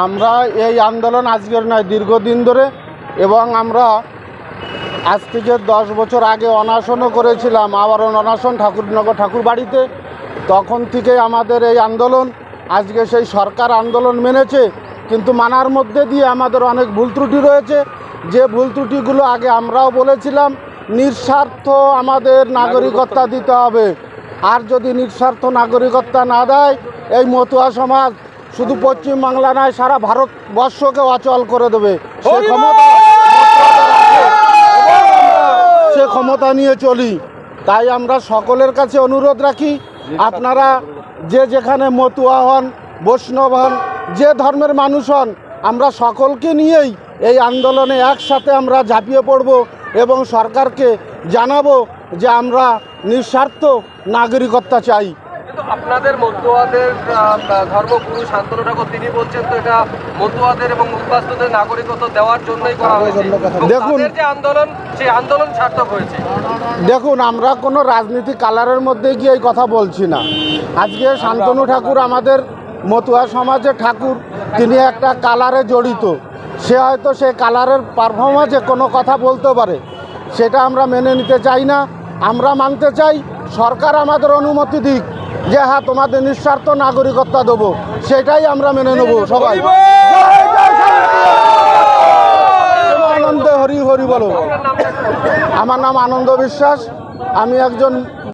আমরা এই আন্দোলন আজকের নয় দীর্ঘদিন ধরে এবং আমরা আজ থেকে দশ বছর আগে অনাশনও করেছিলাম আবারও অনাশন ঠাকুরনগর ঠাকুর বাড়িতে তখন থেকে আমাদের এই আন্দোলন আজকে সেই সরকার আন্দোলন মেনেছে কিন্তু মানার মধ্যে দিয়ে আমাদের অনেক ভুল ত্রুটি রয়েছে। যে ভুল ত্রুটিগুলো আগে আমরাও বলেছিলাম নিঃস্বার্থ আমাদের নাগরিকত্বা। দিতে হবে। আর যদি নিঃস্বার্থ নাগরিকত্বা না দেয় এই মতুয়া সমাজ শুধু পশ্চিমবাংলা নয় সারা ভারতবর্ষকে অচল করে দেবে। সে ক্ষমতা সে ক্ষমতা নিয়ে চলি। তাই আমরা সকলের কাছে অনুরোধ রাখি আপনারা যে যেখানে মতুয়া হন বৈষ্ণব হন যে ধর্মের মানুষ হন আমরা সকলকে নিয়েই এই আন্দোলনে একসাথে আমরা ঝাঁপিয়ে পড়ব এবং সরকারকে জানাব যে আমরা নিঃস্বার্থ নাগরিকত্বা চাই। কিন্তু আপনাদের আহ, ধর্মগুরু শান্তনু ঠাকুর তিনি বলছেন তো এটা মতুয়াদের এবং উদ্বাস্তুদের নাগরিকত্ব দেওয়ার জন্যই করা হয়েছে। দেখুন। যে আন্দোলন সেই আন্দোলন সার্থক হয়েছে। দেখুন আমরা কোনো রাজনীতি কালারের মধ্যে গিয়ে এই কথা বলছি না। আজকে শান্তনু ঠাকুর আমাদের মতুয়া সমাজের ঠাকুর। তিনি একটা কালারে জড়িত। সে হয়তো সে কালারের পারফরমেন্সে কোনো কথা বলতে পারে। সেটা আমরা মেনে নিতে চাই না। আমরা মানতে চাই সরকার আমাদের অনুমতি দিক। যে হ্যাঁ তোমাদের নিঃস্বার্থ নাগরিকত্ব দেবো, সেটাই আমরা মেনে নেব সবাই। আনন্দে হরি হরি বলো। আমার নাম আনন্দ বিশ্বাস, আমি একজন